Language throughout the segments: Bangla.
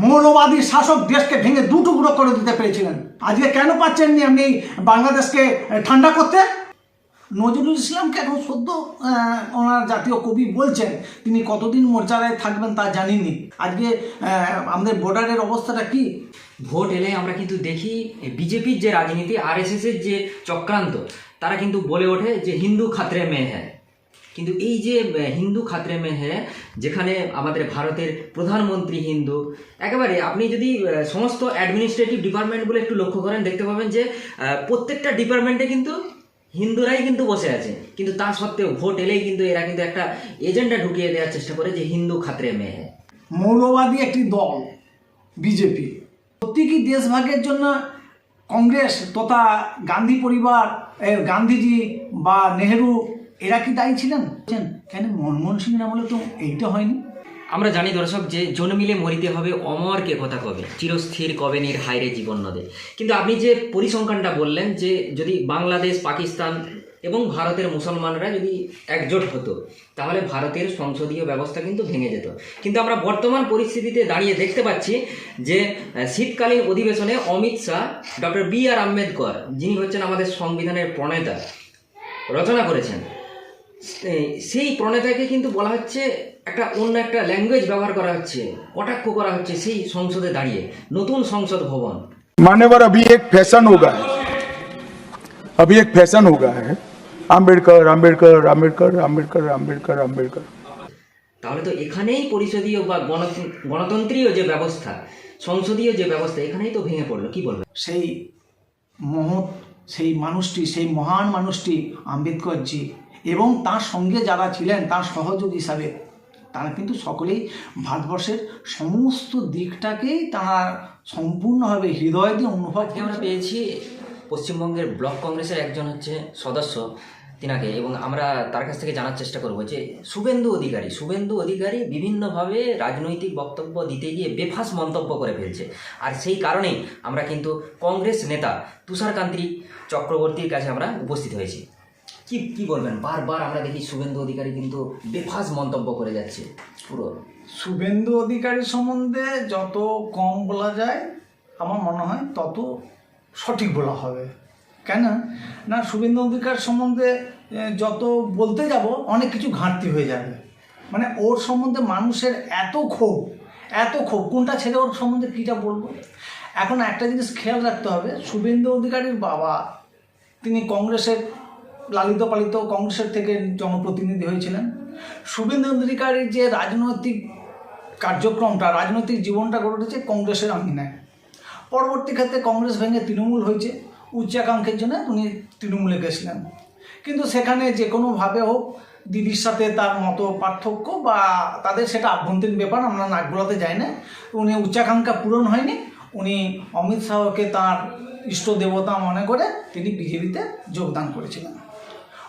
মৌলবাদী শাসক দেশকে ভেঙে দু টুকরো করে দিতে পেরেছিলেন। আজকে কেন পাচ্ছেননি আপনি বাংলাদেশকে ঠান্ডা করতে? নজরুল ইসলামকে এখন সদ্য ওনার জাতীয় কবি বলছেন, তিনি কতদিন মোর্চালায় থাকবেন তা জানিনি আজকে আমাদের বর্ডারের অবস্থাটা কি? ভোট এলে আমরা কিন্তু দেখি বিজেপির যে রাজনীতি, আর এর যে চক্রান্ত, তারা কিন্তু বলে ওঠে যে হিন্দু খাতরে মেয়ে হ্যায়। কিন্তু এই যে হিন্দু খাতরে মে হ্যায় যেখানে আমাদের ভারতের প্রধানমন্ত্রী হিন্দু, একেবারে আপনি যদি সমস্ত অ্যাডমিনিস্ট্রেটিভ ডিপার্টমেন্টগুলো একটু লক্ষ্য করেন, দেখতে পাবেন যে প্রত্যেকটা ডিপার্টমেন্টে কিন্তু হিন্দুরাই কিন্তু বসে আছে। কিন্তু তা সত্ত্বেও ভোট এলেই কিন্তু এরা কিন্তু একটা এজেন্ডা ঢুকিয়ে দেওয়ার চেষ্টা করে যে হিন্দু খাতরে মে হ্যায় মৌলবাদী একটি দল, বিজেপি। সত্যি কি দেশভাগের জন্য কংগ্রেস তথা গান্ধী পরিবার গান্ধীজি বা নেহেরু এরা কি দায়ী ছিলেন? কেন মনমোহন সিং আমলে তো এইটা হয়নি? আমরা জানি দর্শক যে জন্মিলে মরিতে হবে অমর কে কথা কবে, চিরস্থির কবে নির হাইরে জীবন নদে। কিন্তু আপনি যে পরিসংখ্যানটা বললেন যে যদি বাংলাদেশ, পাকিস্তান এবং ভারতের মুসলমানরা যদি একজোট হতো, তাহলে ভারতের সংসদীয় ব্যবস্থা কিন্তু ভেঙে যেত। কিন্তু আমরা বর্তমান পরিস্থিতিতে দাঁড়িয়ে দেখতে পাচ্ছি যে শীতকালীন অধিবেশনে Amit Shah, doctor B R Ambedkar, যিনি হচ্ছেন আমাদের সংবিধানের প্রণেতা, রচনা করেছেন। সেই প্রণেতাকে কিন্তু বলা হচ্ছে একটা অন্য একটা ল্যাঙ্গুয়েজ ব্যবহার করা হচ্ছে কটাক্ষ করা হচ্ছে সেই সংসদে দাঁড়িয়ে নতুন সংসদ ভবন मान्यवर अभी एक फैशन हो गया है अभी एक फैशन हो गया है आम्बेडकर आम्बेडकर आम्बेडकर आम्बेडकर आम्बेडकर आम्बेडकर তাহলে তো এখানেই পরিষদীয় বা গণত- গণতন্ত্রীয় যে ব্যবস্থা সংসদীয় যে ব্যবস্থা এখানেই তো ভেঙে পড়লো কি বলবেন সেই মহৎ সেই মানুষটি সেই মহান মানুষটি আম্বেদকরজি এবং তার সঙ্গে যারা ছিলেন তার সহযোগ হিসাবে তারা কিন্তু সকলেই ভারতবর্ষের সমস্ত দিকটাকেই তারা সম্পূর্ণভাবে হৃদয় দিয়ে অনুভব আমরা পেয়েছি পশ্চিমবঙ্গের ব্লক কংগ্রেসের একজন হচ্ছে সদস্য তিনাকে এবং আমরা তার কাছ থেকে জানার চেষ্টা করব যে শুভেন্দু অধিকারী শুভেন্দু অধিকারী বিভিন্নভাবে রাজনৈতিক বক্তব্য দিতে গিয়ে বেফাস মন্তব্য করে ফেলছে। আর সেই কারণেই আমরা কিন্তু কংগ্রেস নেতা তুষারকান্তি চক্রবর্তীর কাছে আমরা উপস্থিত হয়েছি। কি কি বলবেন? বারবার আমরা দেখি শুভেন্দু অধিকারী কিন্তু বেফাস মন্তব্য করে যাচ্ছে, পুরো। শুভেন্দু অধিকারী সম্বন্ধে যত কম বলা যায়, আমার মনে হয় তত সঠিক বলা হবে। কেন? না, শুভেন্দু অধিকার সম্বন্ধে যত বলতে যাব, অনেক কিছু ঘাটতি হয়ে যাবে। মানে ওর সম্বন্ধে মানুষের এত ক্ষোভ এত ক্ষোভ, কোনটা ছেড়ে ওর সম্বন্ধে কীটা বলব? এখন একটা জিনিস খেয়াল রাখতে হবে, শুভেন্দু অধিকারীর বাবা, তিনি কংগ্রেসের লালিত পালিত কংগ্রেসের থেকে জনপ্রতিনিধি হয়েছিলেন। শুভেন্দু অধিকারীর যে রাজনৈতিক কার্যক্রমটা, রাজনৈতিক জীবনটা গড়ে উঠেছে কংগ্রেসের আঙিনায়। পরবর্তী ক্ষেত্রে কংগ্রেস ভেঙে তৃণমূল হয়েছে। উচ্চাকাঙ্ক্ষের জন্য উনি তৃণমূলে গেছিলেন। কিন্তু সেখানে যে কোনোভাবে হোক, দিদির সাথে তার মতো পার্থক্য বা তাদের সেটা আভ্যন্তরীণ ব্যাপার, আমরা নাক যাই না। উনি উচ্চাকাঙ্ক্ষা পূরণ হয়নি। উনি অমিত শাহকে তার ইষ্ট দেবতা মনে করে তিনি বিজেপিতে যোগদান করেছিলেন।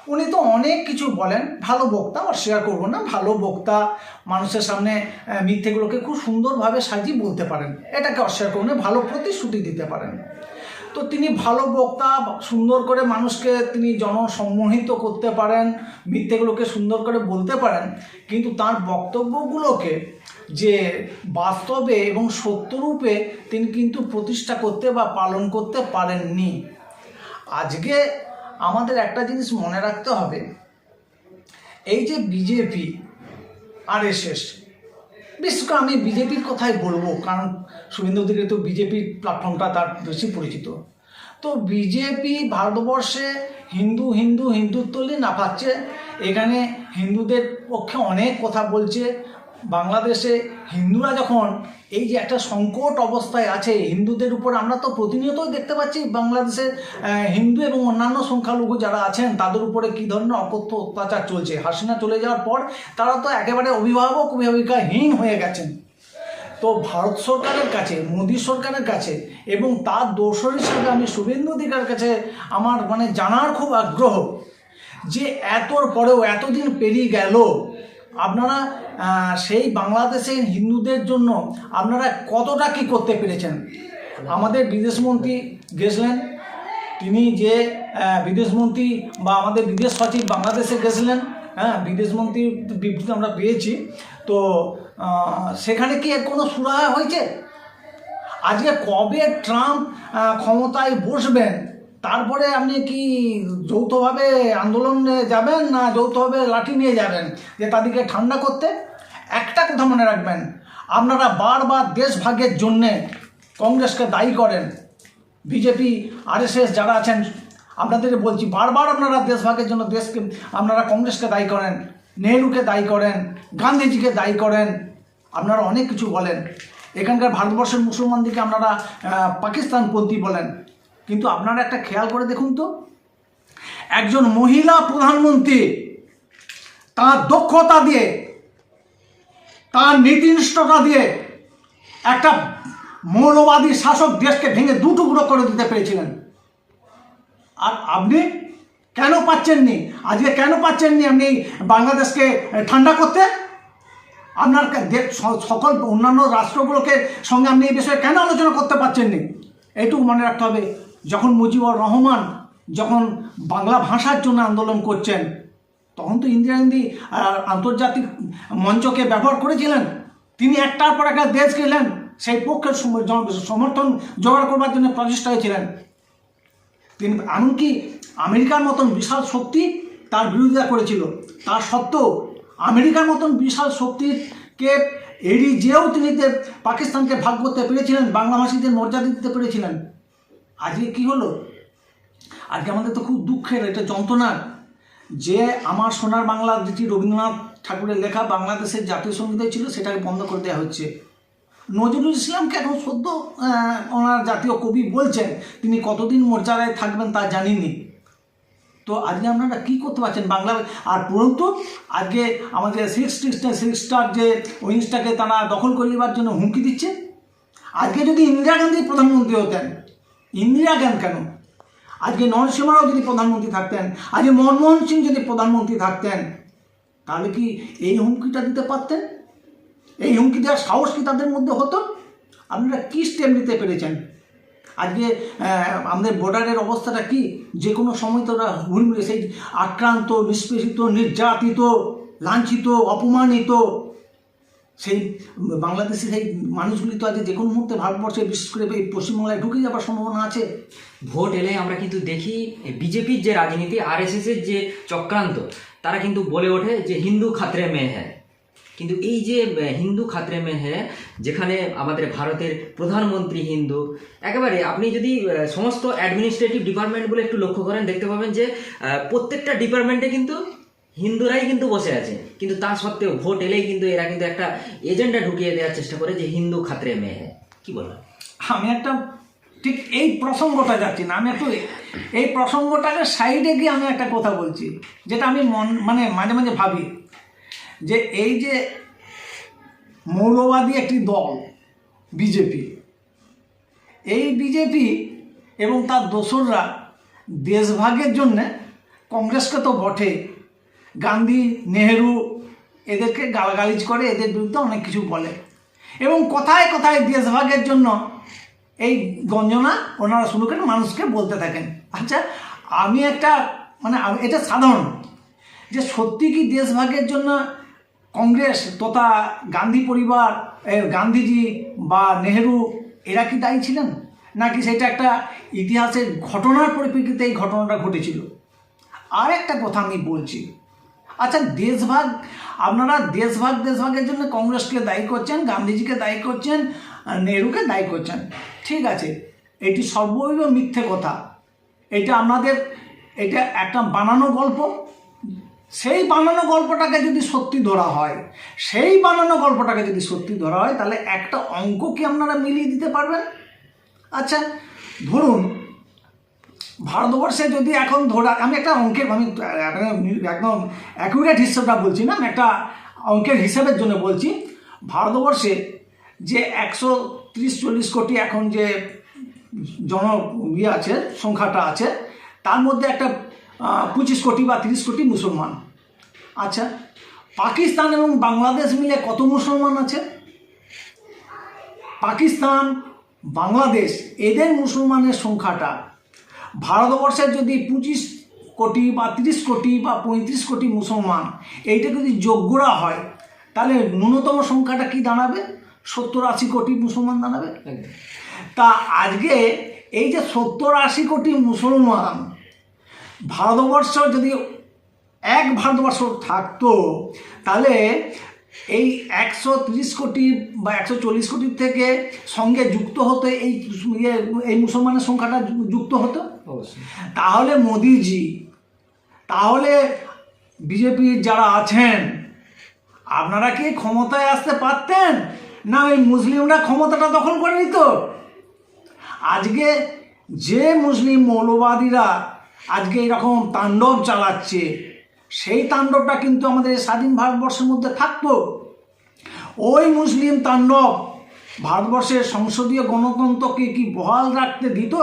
উনি তো অনেক কিছু বলেন, ভালো বক্তা আর শেয়ার করব না, ভালো বক্তা, মানুষের সামনে মিথ্যেগুলোকে খুব সুন্দরভাবে সাজিয়ে বলতে পারেন, এটাকে অস্বীকার করব না, ভালো প্রতিশ্রুতি দিতে পারেন। তো তিনি ভালো বক্তা, সুন্দর করে মানুষকে তিনি জনসম্মোহিত করতে পারেন, মিথ্যেগুলোকে সুন্দর করে বলতে পারেন, কিন্তু তার বক্তব্যগুলোকে যে বাস্তবে এবং সত্যরূপে তিনি কিন্তু প্রতিষ্ঠা করতে বা পালন করতে পারেননি। আজকে আমাদের একটা জিনিস মনে রাখতে হবে, এই যে বিজেপি আর এস এস বিশেষ করে আমি বিজেপির কথাই বলব, কারণ শুভেন্দু অধিকারী তো বিজেপির প্ল্যাটফর্মটা তার বেশি পরিচিত। তো বিজেপি ভারতবর্ষে হিন্দু হিন্দু হিন্দুত্ব নিয়ে না পাচ্ছে, এখানে হিন্দুদের পক্ষে অনেক কথা বলছে, বাংলাদেশে হিন্দুরা যখন এই যে একটা সংকট অবস্থায় আছে, হিন্দুদের উপর আমরা তো প্রতিনিয়তই দেখতে পাচ্ছি বাংলাদেশের হিন্দু এবং অন্যান্য সংখ্যালঘু যারা আছেন, তাদের উপরে কী ধরনের অকথ্য অত্যাচার চলছে? হাসিনা চলে যাওয়ার পর তারা তো একেবারে অভিভাবক, অভিভাবিকাহীন হয়ে গেছেন। তো ভারত সরকারের কাছে, মোদী সরকারের কাছে এবং তার দোষর হিসাবে আমি শুভেন্দু অধিকার কাছে আমার মানে জানার খুব আগ্রহ যে এতর পরেও এতদিন পেরিয়ে গেল আপনারা সেই বাংলাদেশের হিন্দুদের জন্য আপনারা কতটা কি করতে পেরেছেন? আমাদের বিদেশমন্ত্রী গেছিলেন। তিনি যে বিদেশমন্ত্রী বা আমাদের বিদেশ সচিব বাংলাদেশে গেছিলেন হ্যাঁ বিদেশমন্ত্রীর বিবৃতি আমরা পেয়েছি। তো সেখানে কি কোনো সুরাহা হয়েছে? আজকে কবে ট্রাম্প ক্ষমতায় বসবেন? তারপরে আপনি কি যৌথভাবে আন্দোলনে যাবেন না যৌথভাবে লাঠি নিয়ে যাবেন যে তাদেরকে ঠান্ডা করতে? একটা কথা মনে রাখবেন, আপনারা বারবার দেশ ভাগের জন্যে কংগ্রেসকে দায়ী করেন। বিজেপি, আরএসএস যারা আছেন আপনাদের বলছি, বারবার আপনারা দেশভাগের জন্য দেশকে, আপনারা কংগ্রেসকে দায়ী করেন, নেহরুকে দায়ী করেন, গান্ধীজিকে দায়ী করেন, আপনারা অনেক কিছু বলেন। এখানকার ভারতবর্ষের মুসলমানদেরকে আপনারা পাকিস্তানপন্থী বলেন। কিন্তু আপনারা একটা খেয়াল করে দেখুন তো, একজন মহিলা প্রধানমন্ত্রী তার দক্ষতা দিয়ে, তার নীতিনিষ্ঠতা দিয়ে একটা মৌলবাদী শাসক দেশকে ভেঙে দু টুকরো করে দিতে পেরেছিলেন। আর আপনি কেন পাচ্ছেন পাচ্ছেননি? আজকে কেন পাচ্ছেন পাচ্ছেননি আপনি বাংলাদেশকে ঠান্ডা করতে? আপনার সকল অন্যান্য রাষ্ট্রগুলোকে সঙ্গে আপনি এই বিষয়ে কেন আলোচনা করতে পারছেননি? এইটুকু মনে রাখতে হবে। যখন মুজিবুর রহমান যখন বাংলা ভাষার জন্য আন্দোলন করছেন, তখন তো ইন্দিরা গান্ধী আন্তর্জাতিক মঞ্চকে ব্যবহার করেছিলেন। তিনি একটার পর একটা দেশ গেলেন, সেই পক্ষের সমর্থন জোগাড় করবার জন্য প্রচেষ্টা হয়েছিলেন। তিনি এমনকি আমেরিকার মতন বিশাল শক্তি তার বিরোধিতা করেছিল। তার সত্ত্বেও আমেরিকার মতন বিশাল শক্তিকে এড়িয়ে যেও তিনি পাকিস্তানকে ভাগ করতে পেরেছিলেন, বাংলাভাষীদের মর্যাদা দিতে পেরেছিলেন। আজকে কি হলো? আজকে আমাদের তো খুব দুঃখের, এটা যন্ত্রণার যে আমার সোনার বাংলা যেটি রবীন্দ্রনাথ ঠাকুরের লেখা বাংলাদেশের জাতীয় সংগীত ছিল, সেটাকে বন্ধ করে দেওয়া হচ্ছে। নজরুল ইসলামকে এখন সদ্য ওনার জাতীয় কবি বলছেন, তিনি কতদিন মর্যাদায় থাকবেন তা জানিনি তো আজকে আপনারা কী করতে পারছেন বাংলা, আর পরন্তু আজকে আমাদের সিক্স সিক্স স্টার যে উইংসটাকে তারা দখল করে নেবার জন্য হুমকি দিচ্ছে। আজকে যদি ইন্দিরা গান্ধী প্রধানমন্ত্রী হতেন ইন্দিরা গান কেন? আজকে নরসিংহ রাও যদি প্রধানমন্ত্রী থাকতেন, আজকে মনমোহন সিং যদি প্রধানমন্ত্রী থাকতেন, তাহলে কি এই হুমকিটা দিতে পারতেন? এই হুমকি দেওয়ার সাহস কি তাদের মধ্যে হতো? আপনারা কী স্টেপ নিতে পেরেছেন? আজকে আমাদের বর্ডারের অবস্থাটা কি? যে কোনো সময় তো ওরা হুড়মুড়ে সেই আক্রান্ত নিষ্পেষিত নির্যাতিত, লাঞ্ছিত, অপমানিত সেই বাংলাদেশি সেই মানুষগুলি তো আজকে যে কোনো মুহূর্তে ভারতবর্ষে, বিশেষ করে এই পশ্চিমবাংলায় ঢুকে যাওয়ার সম্ভাবনা আছে। ভোট এলে আমরা কিন্তু দেখি বিজেপির যে রাজনীতি আর এর যে চক্রান্ত, তারা কিন্তু বলে ওঠে যে হিন্দু খাতরে মেয়ে হ্যাঁ কিন্তু এই যে হিন্দু খাতরে মে হ্যাঁ যেখানে আমাদের ভারতের প্রধানমন্ত্রী হিন্দু, একেবারে আপনি যদি সমস্ত অ্যাডমিনিস্ট্রেটিভ ডিপার্টমেন্টগুলো একটু লক্ষ্য করেন, দেখতে পাবেন যে প্রত্যেকটা ডিপার্টমেন্টে কিন্তু হিন্দুরাই কিন্তু বসে আছে। কিন্তু তা সত্ত্বেও ভোট এলেই কিন্তু এরা কিন্তু একটা এজেন্ডা ঢুকিয়ে দেওয়ার চেষ্টা করে যে হিন্দু খাতরে মে হ্যাঁ কি বলবেন আমি একটা ঠিক এই প্রসঙ্গটা যাচ্ছি না, আমি একটু এই প্রসঙ্গটাকে সাইডে গিয়ে আমি একটা কথা বলছি, যেটা আমি মন মানে মাঝে মাঝে ভাবি, যে এই যে মৌলবাদী একটি দল, বিজেপি, এই বিজেপি এবং তার দোসররা দেশভাগের জন্যে কংগ্রেসকে তো বটে গান্ধী, নেহেরু এদেরকে গালাগালিজ করে, এদের বিরুদ্ধে অনেক কিছু বলে। এবং কথায় কথায় দেশভাগের জন্য এই গঞ্জনা ওনারা শুরু করেন মানুষকে বলতে থাকেন। আচ্ছা আমি একটা মানে এটা সাধারণ যে সত্যি কি দেশভাগের জন্য কংগ্রেস তথা গান্ধী পরিবার গান্ধীজি বা নেহেরু, এরা কি দায়ী ছিলেন? নাকি সেটা একটা ইতিহাসের ঘটনার পরিপ্রেক্ষিতে এই ঘটনাটা ঘটেছিল? আর একটা কথা আমি বলছি আচ্ছা দেশভাগ, আপনারা দেশভাগ, দেশভাগের জন্য কংগ্রেসকে দায়ী করছেন, গান্ধীজিকে দায়ী করছেন নেহরুকে দায়ী করছেন। ঠিক আছে, এটি সর্বৈব মিথ্যে কথা। এটা আপনাদের এটা একটা বানানো গল্প। সেই বানানো গল্পটাকে যদি সত্যি ধরা হয়, সেই বানানো গল্পটাকে যদি সত্যি ধরা হয়, তাহলে একটা অঙ্ক কি আপনারা মিলিয়ে দিতে পারবেন? আচ্ছা ধরুন ভারতবর্ষে যদি এখন ধরা, আমি একটা অঙ্কের, আমি একদম অ্যাকুরেট হিসাবটা বলছি না, আমি একটা অঙ্কের হিসাবের জন্য বলছি, ভারতবর্ষে যে একশো তিরিশ চল্লিশ কোটি এখন যে জন ইয়ে আছে, সংখ্যাটা আছে, তার মধ্যে একটা পঁচিশ কোটি বা তিরিশ কোটি মুসলমান। আচ্ছা পাকিস্তান এবং বাংলাদেশ মিলে কত মুসলমান আছে? পাকিস্তান, বাংলাদেশ, এদের মুসলমানের সংখ্যাটা ভারতবর্ষের যদি পঁচিশ কোটি বা তিরিশ কোটি বা পঁয়ত্রিশ কোটি মুসলমান এইটা যদি যোগ্যরা হয়, তাহলে ন্যূনতম সংখ্যাটা কি দাঁড়াবে? সত্তর আশি কোটি মুসলমান দাঁড়াবে? তা আজকে এই যে সত্তর আশি কোটি মুসলমান ভারতবর্ষ যদি এক ভারতবর্ষ থাকতো, তাহলে এই একশো তিরিশ কোটি বা একশো চল্লিশ কোটির থেকে সঙ্গে যুক্ত হতো এই ইয়ে, এই মুসলমানের সংখ্যাটা যুক্ত হতো? তাহলে মোদিজি তাহলে বিজেপির যারা আছেন আপনারা কি ক্ষমতায় আসতে পারতেন? না ওই মুসলিমরা ক্ষমতাটা দখল করে নিত? আজকে যে মুসলিম মৌলবাদীরা আজকে এরকম তাণ্ডব চালাচ্ছে সেই তাণ্ডবটা কিন্তু আমাদের স্বাধীন ভারতবর্ষের মধ্যে থাকতো। ওই মুসলিম তাণ্ডব ভারতবর্ষের সংসদীয় গণতন্ত্রকে কি বহাল রাখতে দিত?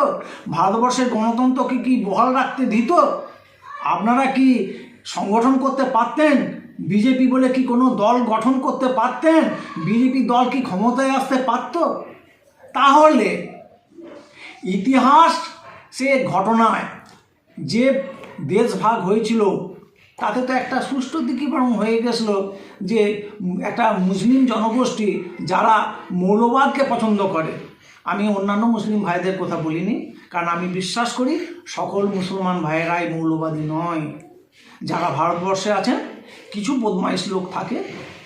ভারতবর্ষের গণতন্ত্রকে কি বহাল রাখতে দিত? আপনারা কি সংগঠন করতে পারতেন? বিজেপি বলে কি কোনো দল গঠন করতে পারতেন? বিজেপি দল কি ক্ষমতায় আসতে পারত? তাহলে ইতিহাস সে ঘটনায় যে দেশ ভাগ হয়েছিল তাতে তো একটা সুষ্ঠু দিকই বরং হয়ে গেছিল যে একটা মুসলিম জনগোষ্ঠী যারা মৌলবাদকে পছন্দ করে। আমি অন্যান্য মুসলিম ভাইদের কথা বলিনি কারণ আমি বিশ্বাস করি সকল মুসলমান ভাইয়েরাই মৌলবাদী নয়। যারা ভারতবর্ষে আছেন কিছু বদমাইশ লোক থাকে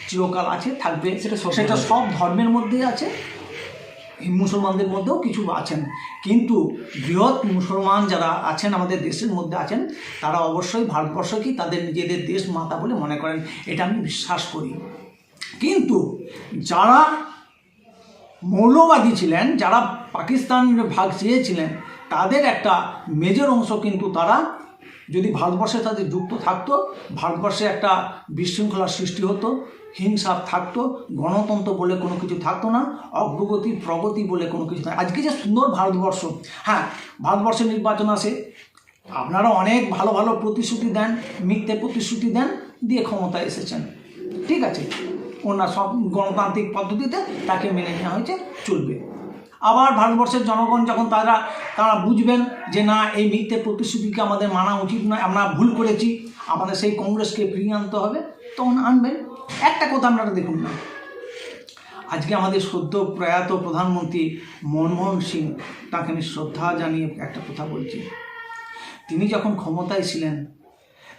চিরকাল আছে থাকবে। সেটা সেটা সব ধর্মের মধ্যেই আছে। মুসলমানদের মধ্যেও কিছু আছেন। কিন্তু বৃহৎ মুসলমান যারা আছেন, আমাদের দেশের মধ্যে আছেন, তারা অবশ্যই ভারতবর্ষকেই তাদের নিজেদের দেশ মাতা বলে মনে করেন? এটা আমি বিশ্বাস করি। কিন্তু যারা মৌলবাদী ছিলেন, যারা পাকিস্তান ভাগ চেয়েছিলেন, তাদের একটা মেজর অংশ কিন্তু তারা যদি ভারতবর্ষে তাদের যুক্ত থাকতো, ভারতবর্ষে একটা বিশৃঙ্খলার সৃষ্টি হতো হিংসা থাকতো, গণতন্ত্র বলে কোনো কিছু থাকতো না, অগ্রগতি, প্রগতি বলে কোনো কিছু থাকে আজকে যে সুন্দর ভারতবর্ষ হ্যাঁ ভারতবর্ষের নির্বাচন আসে, আপনারা অনেক ভালো ভালো প্রতিশ্রুতি দেন, মিথ্যে প্রতিশ্রুতি দেন, দিয়ে ক্ষমতায় এসেছেন। ঠিক আছে, ওনার সব গণতান্ত্রিক পদ্ধতিতে তাকে মেনে নেওয়া হয়েছে, চলবে। আবার ভারতবর্ষের জনগণ যখন তারা তারা বুঝবেন যে না, এই মিথ্যে প্রতিশ্রুতিকে আমাদের মানা উচিত নয়, আমরা ভুল করেছি, আমাদের সেই কংগ্রেসকে ফিরিয়ে আনতে হবে, তখন আনবেন। একটা কথা আপনারা দেখুন না। আজকে আমাদের সদ্য প্রয়াত প্রধানমন্ত্রী মনমোহন সিং, তাকে আমি শ্রদ্ধা জানিয়ে একটা কথা বলছি। তিনি যখন ক্ষমতায় ছিলেন,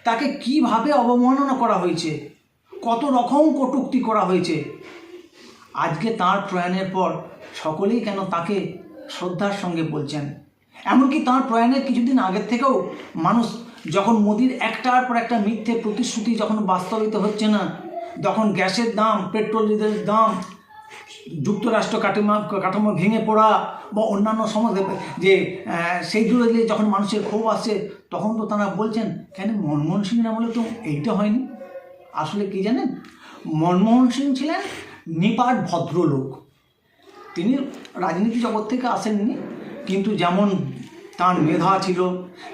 তাকে কীভাবে অবমাননা করা হয়েছে, কত রকম কটুক্তি করা হয়েছে, আজকে তার প্রয়াণের পর সকলেই কেন তাকে শ্রদ্ধার সঙ্গে বলছেন? এমনকি তার প্রয়াণের কিছুদিন আগের থেকেও মানুষ যখন মোদির একটার পর একটা মিথ্যে প্রতিশ্রুতি যখন বাস্তবিত হচ্ছে না যখন গ্যাসের দাম পেট্রোল ডিজেলের দাম যুক্তরাষ্ট্র কাঠামো কাঠামো ভেঙে পড়া বা অন্যান্য সমস্ত যে আহ, সেইগুলো দিয়ে যখন মানুষের ক্ষোভ আসছে তখন তো তারা বলছেন কেন মনমোহন সিং আমলে তো এইটা হয়নি? আসলে কি জানেন? মনমোহন সিং ছিলেন নিপাট ভদ্রলোক। তিনি রাজনীতি জগৎ থেকে আসেননি কিন্তু যেমন তার মেধা ছিল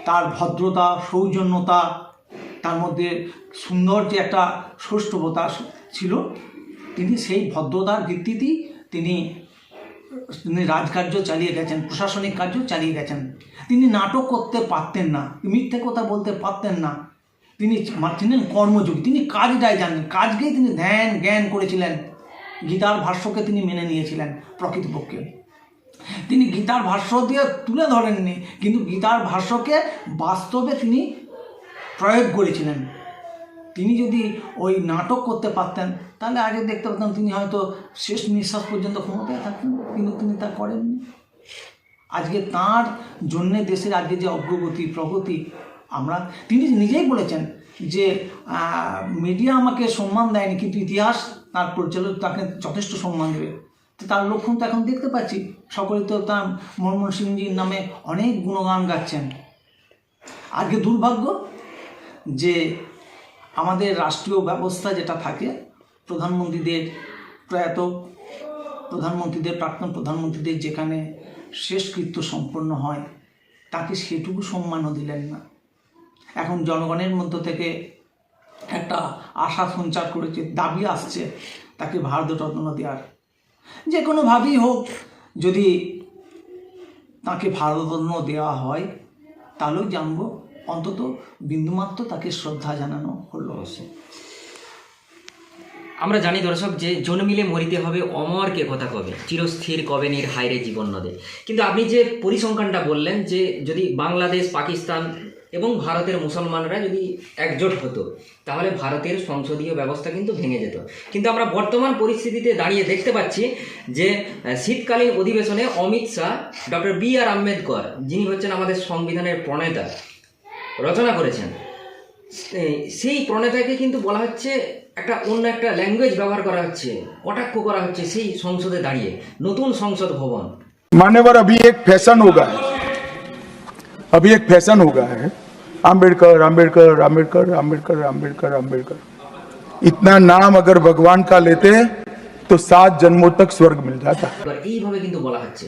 তার ভদ্রতা সৌজন্যতা তার মধ্যে সুন্দর যে একটা সৌষ্ঠবতা ছিল, তিনি সেই ভদ্রতার ভিত্তিতেই তিনি তিনি রাজকার্য চালিয়ে গেছেন, প্রশাসনিক কার্য চালিয়ে গেছেন। তিনি নাটক করতে পারতেন না, মিথ্যে কথা বলতে পারতেন না। তিনি ছিলেন কর্মযোগী, তিনি কাজটাই জানেন কাজকেই তিনি ধ্যান জ্ঞান করেছিলেন। গীতার ভাষ্যকে তিনি মেনে নিয়েছিলেন প্রকৃতপক্ষে। তিনি গীতার ভাষ্য দিয়ে তুলে ধরেননি, কিন্তু গীতার ভাষ্যকে বাস্তবে তিনি প্রয়োগ করেছিলেন। তিনি যদি ওই নাটক করতে পারতেন, তাহলে আগে দেখতে পেতাম তিনি হয়তো শেষ নিঃশ্বাস পর্যন্ত ক্ষমতায় থাকতেন, কিন্তু তিনি তা করেননি। আজকে তার জন্যে দেশের আজকে যে অগ্রগতি, প্রগতি, আমরা, তিনি নিজেই বলেছেন যে মিডিয়া আমাকে সম্মান দেয়নি, কিন্তু ইতিহাস তার পরিচালক তাকে যথেষ্ট সম্মান দেবে। তো তার লক্ষণ তো এখন দেখতে পাচ্ছি। সকলে তো তার মনমোহন সিংজির নামে অনেক গুণগান গাচ্ছেন। আজকে দুর্ভাগ্য যে আমাদের রাষ্ট্রীয় ব্যবস্থা যেটা থাকে, প্রধানমন্ত্রীদের প্রয়াত, প্রধানমন্ত্রীদের প্রাক্তন প্রধানমন্ত্রীদের যেখানে শেষকৃত্য সম্পন্ন হয়, তাকে সেটুকু সম্মানও দিলেন না। এখন জনগণের মধ্য থেকে একটা আশা সঞ্চার করেছে, দাবি আসছে তাকে ভারতরত্ন দেওয়ার। যে কোনোভাবেই হোক, যদি তাকে ভারতরত্ন দেওয়া হয়, তাহলেও জানব অন্তত বিন্দুমাত্র তাকে শ্রদ্ধা জানানো হলো। আমরা জানি দর্শক যে জন্মিলে মরিতে হবে অমর কে কথা কবে, চিরস্থির কবে নির হাইরে জীবন নদে। কিন্তু আপনি যে পরিসংখ্যানটা বললেন যে যদি বাংলাদেশ, পাকিস্তান এবং ভারতের মুসলমানরা যদি একজোট হতো, তাহলে ভারতের সংসদীয় ব্যবস্থা কিন্তু ভেঙে যেত। কিন্তু আমরা বর্তমান পরিস্থিতিতে দাঁড়িয়ে দেখতে পাচ্ছি যে শীতকালীন অধিবেশনে Amit Shah, doctor B R Ambedkar, যিনি হচ্ছেন আমাদের সংবিধানের প্রণেতা রচনা করেছেন এই- সেই প্রণেতাকে কিন্তু বলা হচ্ছে একটা অন্য একটা ল্যাঙ্গুয়েজ ব্যবহার করা হচ্ছে কটাক্ষ করা হচ্ছে সেই সংসদে দাঁড়িয়ে নতুন সংসদ ভবন मान्यवर अभी एक फैशन हो गया है अभी एक फैशन हो गया है आम्बेडकर आम्बेडकर आम्बेडकर आम्बेडकर आम्बेडकर आम्बेडकर इतना नाम अगर भगवान का लेते तो सात जन्मों तक स्वर्ग मिल जाता এবার এইভাবে কিন্তু বলা হচ্ছে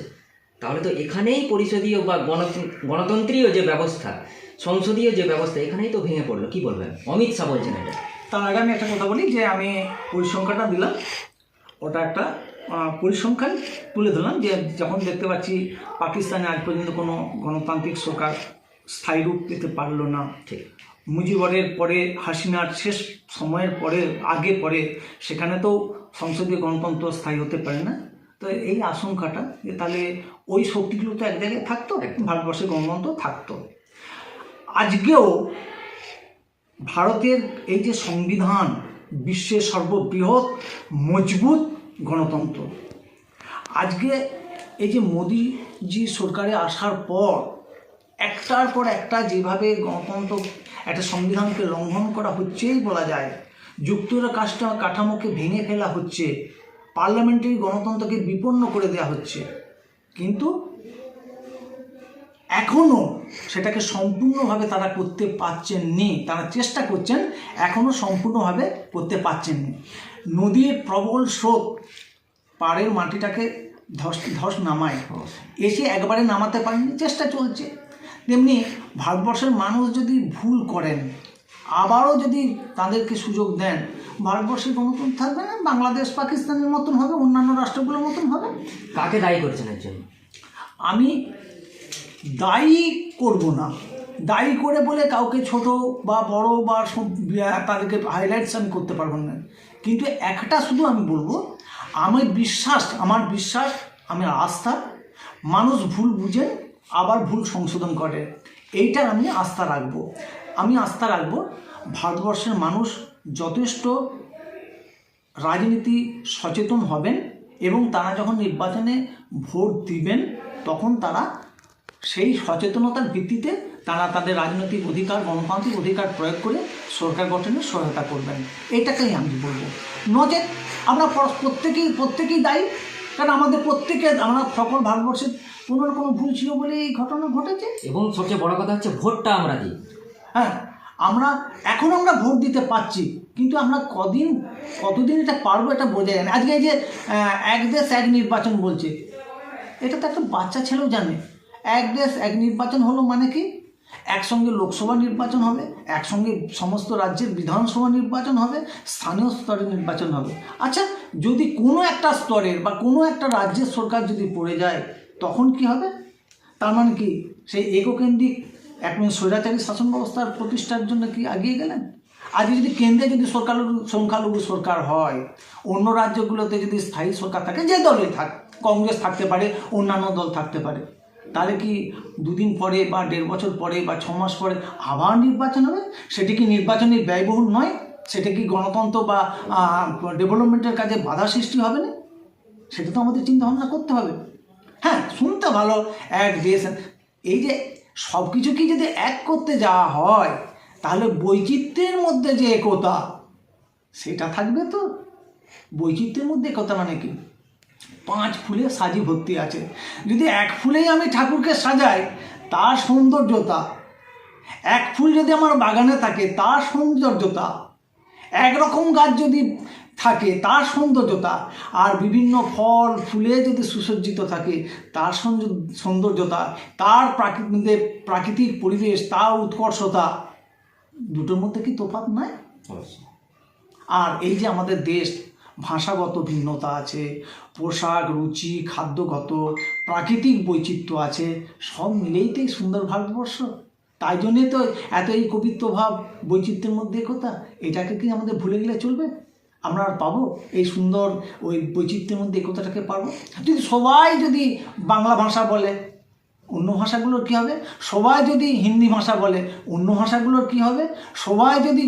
তাহলে তো এখানেই পরিষদীয় বা গণত- গণতন্ত্রীয় যে ব্যবস্থা সংসদীয় যে ব্যবস্থা এখানেই তো ভেঙে পড়ল। কি বলবেন? অমিত শাহ বলছেন এটা। তার আগে আমি একটা কথা বলি যে আমি পরিসংখ্যাটা দিলাম। ওটা একটা পরিসংখ্যান তুলে ধরলাম যে যখন দেখতে পাচ্ছি পাকিস্তানে আজ পর্যন্ত কোনো গণতান্ত্রিক সরকার স্থায়ী রূপ পেতে পারল না। ঠিক। মুজিবরের পরে হাসিনার শেষ সময়ের পরে আগে পরে সেখানে তো সংসদীয় গণতন্ত্র স্থায়ী হতে পারে না। তো এই আশঙ্কাটা যে তাহলে ওই শক্তিগুলো তো এক জায়গায় থাকতো ভারতবর্ষের গণতন্ত্র থাকতো। আজকেও ভারতের এই যে সংবিধান বিশ্বের সর্ববৃহৎ, মজবুত গণতন্ত্র। আজকে এই যে মোদিজি সরকারে আসার পর একটার পর একটা যেভাবে গণতন্ত্র, একটা সংবিধানকে লঙ্ঘন করা হচ্ছেই বলা যায় যুক্তরা কাজটা কাঠামোকে ভেঙে ফেলা হচ্ছে, পার্লামেন্টারি গণতন্ত্রকে বিপন্ন করে দেওয়া হচ্ছে। কিন্তু এখনও সেটাকে সম্পূর্ণভাবে তারা করতে পারছেন নি তারা চেষ্টা করছেন এখনও সম্পূর্ণভাবে করতে পারছেন নি নদীর প্রবল স্রোত পাড়ের মাটিটাকে ধস ধস নামায়। এসে একবারে নামাতে পারেনি চেষ্টা চলছে। তেমনি ভারতবর্ষের মানুষ যদি ভুল করেন আবারও যদি তাদেরকে সুযোগ দেন ভারতবর্ষের গণতন্ত্র থাকবে না? বাংলাদেশ পাকিস্তানের মতন হবে অন্যান্য রাষ্ট্রগুলোর মতন হবে? কাকে দায়ী করেছেন এর জন্য আমি দায়ী করব না। দায়ী করে বলে কাউকে ছোট বা বড় বা তাদেরকে হাইলাইটস আমি করতে পারব না। কিন্তু একটা শুধু আমি বলব আমি বিশ্বাস, আমার বিশ্বাস, আমার আস্থা, মানুষ ভুল বুঝে, আবার ভুল সংশোধন করে। এইটা আমি আস্থা রাখব। আমি আস্থা রাখব, ভারতবর্ষের মানুষ যথেষ্ট রাজনীতি সচেতন হবেন এবং তারা যখন নির্বাচনে ভোট দিবেন, তখন তারা সেই সচেতনতার ভিত্তিতে তারা তাদের রাজনৈতিক অধিকার গণতান্ত্রিক অধিকার প্রয়োগ করে সরকার গঠনে সহায়তা করবেন। এটাকেই আমি বলব। নচেত আমরা প্রত্যেকেই প্রত্যেকেই দায়ী। কারণ আমাদের প্রত্যেকে আমরা সকল ভারতবর্ষের কোনো না কোনো ভুল ছিল বলে এই ঘটনা ঘটেছে। এবং সবচেয়ে বড় কথা হচ্ছে ভোটটা আমরা দিই। হ্যাঁ আমরা এখন আমরা ভোট দিতে পারছি কিন্তু আমরা কদিন কতদিন এটা পারব এটা বোঝা যায় না। আজকে এই যে এক দেশ এক নির্বাচন বলছে এটা তো একটা বাচ্চা ছেলেও জানে। এক দেশ, এক নির্বাচন হলো মানে কি? একসঙ্গে লোকসভা নির্বাচন হবে, একসঙ্গে সমস্ত রাজ্যের বিধানসভা নির্বাচন হবে, স্থানীয় স্তরে নির্বাচন হবে। আচ্ছা যদি কোনো একটা স্তরের বা কোনো একটা রাজ্যের সরকার যদি পড়ে যায়, তখন কি হবে? তার মানে কি, সেই এককেন্দ্রিক এক মিনিট স্বৈরাচারী শাসন ব্যবস্থার প্রতিষ্ঠার জন্য কি এগিয়ে গেলেন? আজকে যদি কেন্দ্রে যদি সংখ্যালঘু সংখ্যালঘু সরকার হয়, অন্য রাজ্যগুলোতে যদি স্থায়ী সরকার থাকে, যে দলে থাক, কংগ্রেস থাকতে পারে, অন্যান্য দল থাকতে পারে তাহলে কি দুদিন পরে বা দেড় বছর পরে বা ছ মাস পরে আবার নির্বাচন হবে? সেটি কি নির্বাচনের ব্যয়বহুল নয়? সেটা কি গণতন্ত্র বা ডেভেলপমেন্টের কাজে বাধা সৃষ্টি হবে না? সেটা তো আমাদের চিন্তা ভাবনা করতে হবে। হ্যাঁ শুনতে ভালো, এক দেশ। এই যে সব কিছুকে যদি এক করতে যাওয়া হয়, তাহলে বৈচিত্র্যের মধ্যে যে একতা, সেটা থাকবে তো? বৈচিত্র্যের মধ্যে একতা মানে কি? পাঁচ ফুলে সাজি ভর্তি আছে। যদি এক ফুলেই আমি ঠাকুরকে সাজাই তার সৌন্দর্যতা। এক ফুল যদি আমার বাগানে থাকে তার সৌন্দর্যতা। একরকম গাছ যদি থাকে তার সৌন্দর্যতা। আর বিভিন্ন ফল ফুলে যদি সুসজ্জিত থাকে তার সৌন্দর্যতা। তার প্রাকৃতিক প্রাকৃতিক পরিবেশ তার উৎকর্ষতা। দুটোর মধ্যে কি তোফাত নাই? আর এই যে আমাদের দেশ ভাষাগত ভিন্নতা আছে, পোশাক, রুচি, খাদ্যগত, প্রাকৃতিক বৈচিত্র্য আছে, সব মিলেই তো এই সুন্দর ভারতবর্ষ। তাই জন্যে তো এত এই কবিত্ব ভাব বৈচিত্র্যের মধ্যে একতা। এটাকে কি আমাদের ভুলে গেলে চলবে? আমরা আর পাবো এই সুন্দর ওই বৈচিত্র্যের মধ্যে একতাটাকে পারব যদি সবাই যদি বাংলা ভাষা বলে অন্য ভাষাগুলোর কী হবে? সবাই যদি হিন্দি ভাষা বলে, অন্য ভাষাগুলোর কী হবে? সবাই যদি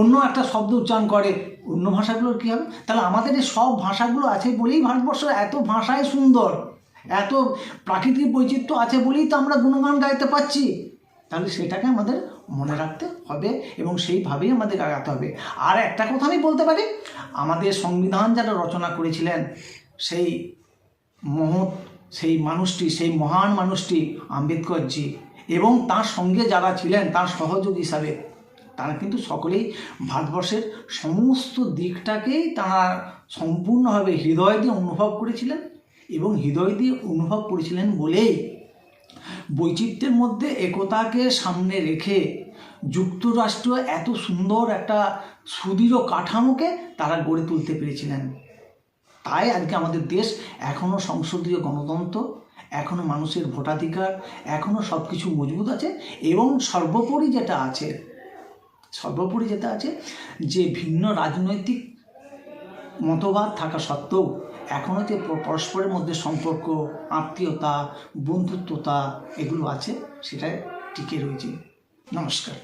অন্য একটা শব্দ উচ্চারণ করে, অন্য ভাষাগুলোর কী হবে? তাহলে আমাদের এই সব ভাষাগুলো আছে বলেই ভারতবর্ষ এত ভাষায় সুন্দর, এত প্রাকৃতিক বৈচিত্র্য আছে বলেই তো আমরা গুণগান গাইতে পাচ্ছি তাহলে সেটাকে আমাদের মনে রাখতে হবে এবং সেইভাবেই আমাদের আগাতে হবে। আর একটা কথা আমি বলতে পারি, আমাদের সংবিধান যারা রচনা করেছিলেন, সেই মহৎ সেই মানুষটি, সেই মহান মানুষটি আম্বেদকরজি এবং তার সঙ্গে যারা ছিলেন, তার সহযোগী হিসাবে, তারা কিন্তু সকলেই ভারতবর্ষের সমস্ত দিকটাকেই তারা সম্পূর্ণভাবে হৃদয় দিয়ে অনুভব করেছিলেন এবং হৃদয় দিয়ে অনুভব করেছিলেন বলেই বৈচিত্র্যের মধ্যে একতাকে সামনে রেখে যুক্তরাষ্ট্র এত সুন্দর একটা সুদৃঢ় কাঠামোকে তারা গড়ে তুলতে পেরেছিলেন। তাই আজকে আমাদের দেশ এখনও সংসদীয় গণতন্ত্র এখনও মানুষের ভোটাধিকার এখনও সব কিছু মজবুত আছে এবং সর্বোপরি যেটা আছে, সর্বোপরি যেটা আছে যে ভিন্ন রাজনৈতিক মতবাদ থাকা সত্ত্বেও এখনও যে পরস্পরের মধ্যে সম্পর্ক, আত্মীয়তা, বন্ধুত্বতা এগুলো আছে, সেটাই টিকে রয়েছে। নমস্কার।